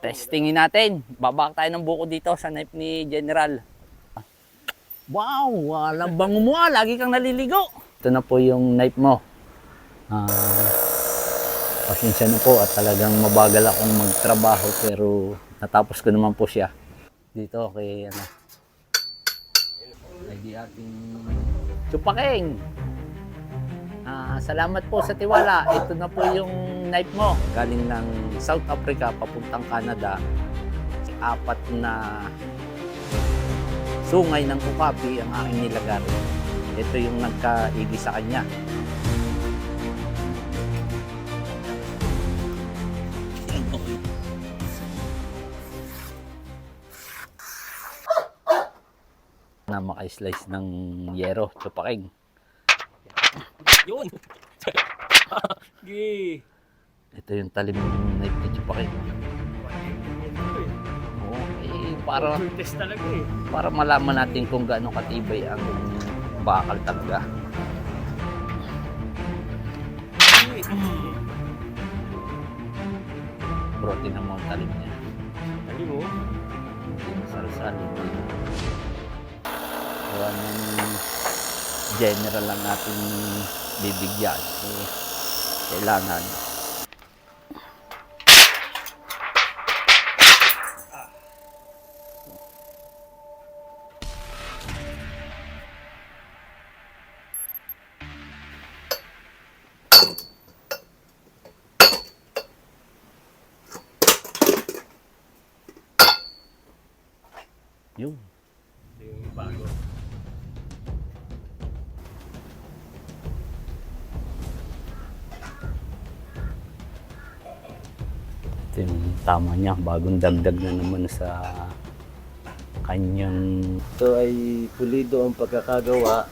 Testingin natin. Babak tayo ng buko dito sa knife ni General. Wow, walang bango mo. Lagi kang naliligo. Ito na po yung knife mo. Ah, pasensya na po at talagang mabagal akong magtrabaho pero natapos ko naman po siya. Dito kay ano. Ay di ating Chupaking. Ah, salamat po sa tiwala. Ito na po yung knife mo. Galing ng South Africa papuntang Canada. Apat na sungay ng kukapi ang aking nilagari. Ito yung nagkaigi sa kanya. na maka-slice ng yero, chupaking. Yun! Gi! Ito yung talim ng knife ni chupaking. Oo, eh, para Test talaga eh. para malaman natin kung gaano katibay ang bakal talaga. Bro, tingnan mo ang talim niya. Ano mo? Hindi masarsal. Hindi. Gawa ng general lang natin bibigyan. Eh, kailangan. Yun. Yung bago. Ito yung tama niya. Bagong dagdag na naman sa kanyang Ito ay pulido ang pagkakagawa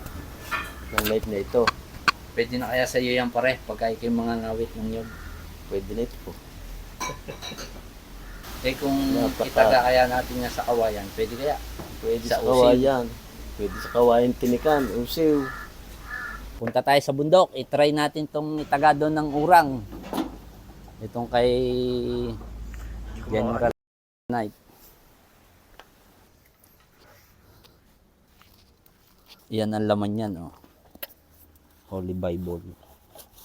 ng knife na ito. Pwede na kaya sa iyo yan pare, pagka ikaw yung mga ngawit ng yun. Pwede na ito. Eh kung Napaka- itaga kaya natin nga sa kawayan, pwede kaya? Pwede Sa sa, kawayan. Pwede sa kawayan tinikan, usiw. Punta tayo sa bundok, itry natin tong itaga doon ng urang. Itong kay General Knight. Yan ang laman yan, oh. Holy Bible.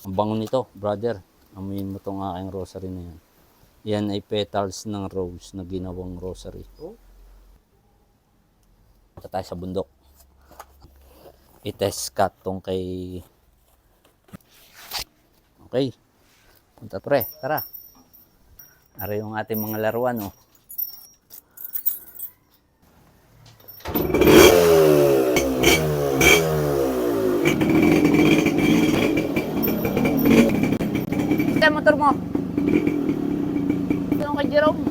Ang bango nito, brother. Amuyin mo tong aking rosary na yan. Yan ay petals ng rose na ginawang rosary. Oh. Punta tayo sa bundok. I-test cut tong kay... Okay. Punta pre, tara. Ari yung ating mga laruan, oh. Kaya motor mo. Doon kay Jerome.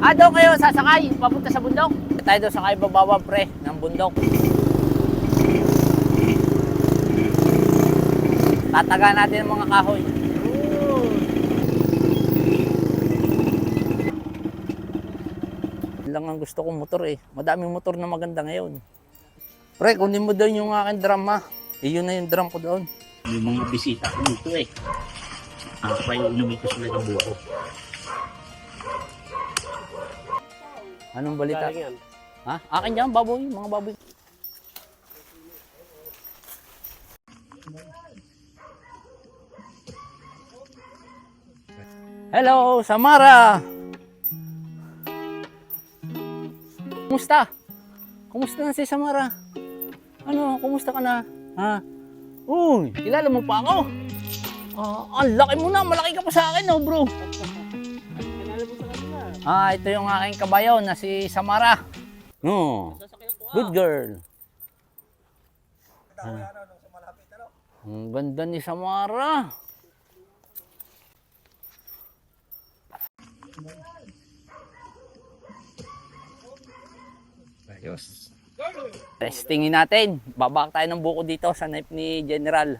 Ah, kayo sasakay, papunta sa bundok. Tayo doon sakay bababa pre ng bundok. Tataga natin ang mga kahoy. Lang ang gusto kong motor eh. Madaming motor na maganda ngayon. Pre, kunin mo doon yung aking drum ha. Iyon na yung drum ko doon. Yung mga bisita ko dito eh. Ah, kaya inumin ko sila ng buwa ko. Anong balita? Ha? Akin yan, baboy. Mga baboy. Hello, Samara! Kumusta? Kumusta na si Samara? Ano, kumusta ka na? Ha? Uy, kilala mo pa ako? Ah, ang laki mo na, malaki ka pa sa akin, oh, bro. Kanala mo sa kanila. Ah, ito yung aking kabayo na si Samara. No. Good girl. Ah. Ang ganda ni Samara. Ayos. Testingin natin. Babak tayo ng buko dito sa knife ni General.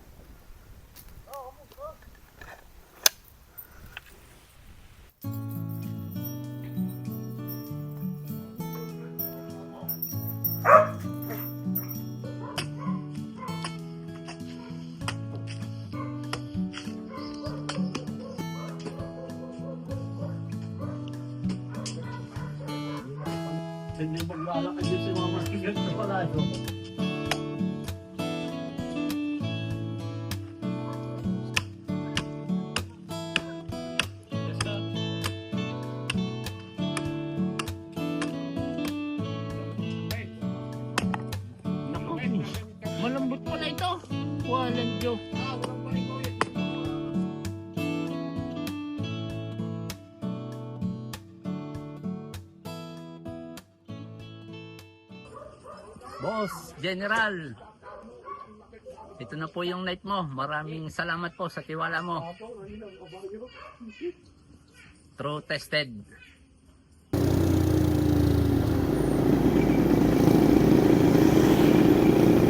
Hindi maglalakad yun si Mama Sigat sa palado. Boss, General. Ito na po yung night mo. Maraming salamat po sa tiwala mo. True tested.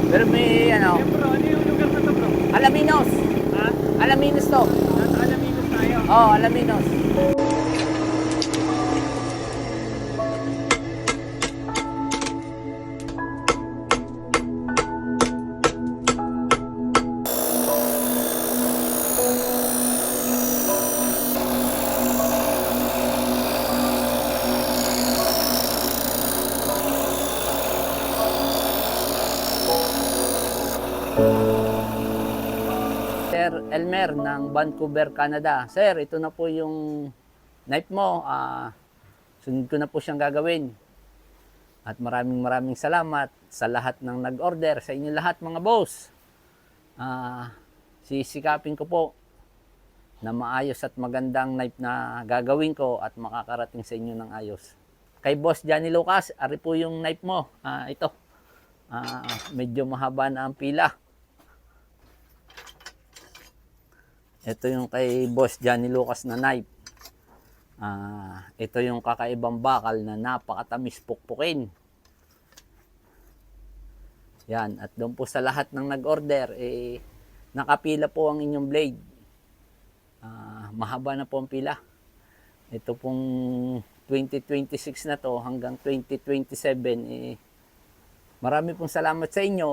Pero may ano, Bro, ano yung lugar na to bro? Alaminos. Ha? Alaminos to. Nasa Alaminos tayo. Oh, Alaminos. Elmer ng Vancouver, Canada. Sir, ito na po yung knife mo. Ah, sunod ko na po siyang gagawin. At maraming maraming salamat sa lahat ng nag-order, sa inyo lahat mga boss. Ah, sisikapin ko po na maayos at magandang knife na gagawin ko at makakarating sa inyo ng ayos. Kay Boss Johnny Lucas, ari po yung knife mo. Ah, ito. Ah, medyo mahaba na ang pila. Ito yung kay Boss Johnny Lucas na knife. Ah, ito yung kakaibang bakal na napakatamis pukpukin. Yan, at doon po sa lahat ng nag-order, eh, nakapila po ang inyong blade. Ah, mahaba na po ang pila. Ito pong 2026 na to hanggang 2027, eh, marami pong salamat sa inyo